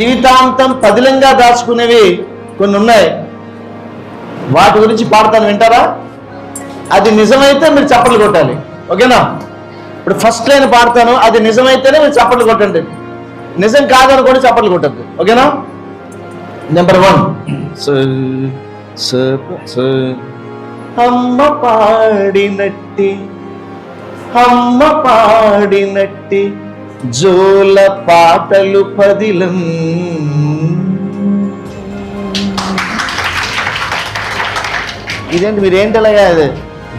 జీవితాంతం పదిలంగా దాచుకునేవి కొన్ని ఉన్నాయి. వాటి గురించి పాడతాను వింటారా? అది నిజమైతే మీరు చప్పట్లు కొట్టాలి. ఓకేనా? ఇప్పుడు ఫస్ట్ లైన్ పాడతాను. అది నిజమైతేనే మీరు చప్పట్లు కొట్టండి. నిజం కాదని కూడా చప్పట్లు కొట్టద్దు. ఓకేనా? నెంబర్ వన్ అమ్మ పాడినట్టి అమ్మ పాడినట్టి జోల పాటలు పదిలం. ఇదేంటి మీరేంటి అలాగా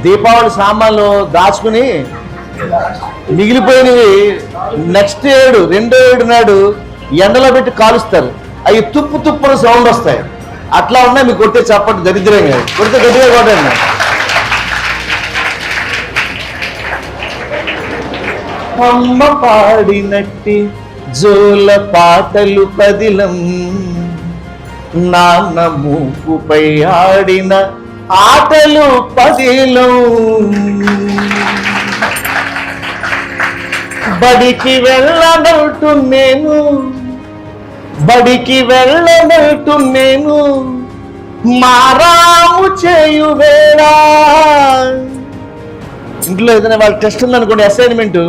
దీపావళి సామాన్లు దాచుకుని మిగిలిపోయినవి నెక్స్ట్ ఏడు రెండో ఏడు నాడు ఎండలో పెట్టి కాలుస్తారు. అవి తుప్పు తుప్పున సౌండ్ వస్తాయి. అట్లా ఉన్నాయి మీకు కొడితే చెప్పండి దరిద్రంగా. కొడితే గట్టిగా కొట్టండి. అమ్మ పాడినట్టి జోల పాటలు పదిలం. నాన్న మూపుపై ఆడిన ఆటలు పదిలం. బడికి వెళ్ళనట్టు నేను బడికి వెళ్ళనట్టు నేను మారాము చేయు వేళ. ఇంట్లో ఏదైనా వాళ్ళ టెస్ట్ ఉందనుకోండి అసైన్మెంట్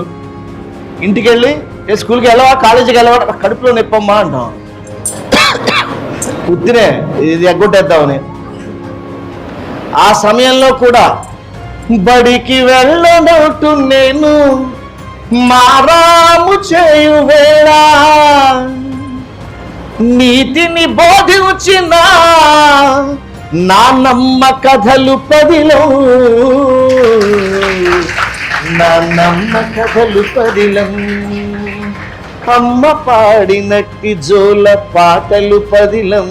ఇంటికి వెళ్ళి ఏ స్కూల్కి వెళ్ళవా కాలేజీకి వెళ్ళవా కడుపులో నొప్పమ్మా అంటాం. పుత్తినే ఇది ఎగ్గొట్టేద్దామని. ఆ సమయంలో కూడా బడికి వెళ్ళనట్టు నేను మారాము చేయు వేళ. నీతిని బోధించిన నా నమ్మ కథలు పదిలో. నా నమ్మ కథలు పదిలం. అమ్మ పాడినట్టి జోల పాటలు పదిలం.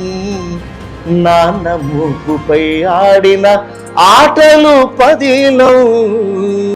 నాన్న మూపుపై ఆడిన ఆటలు పదిలం.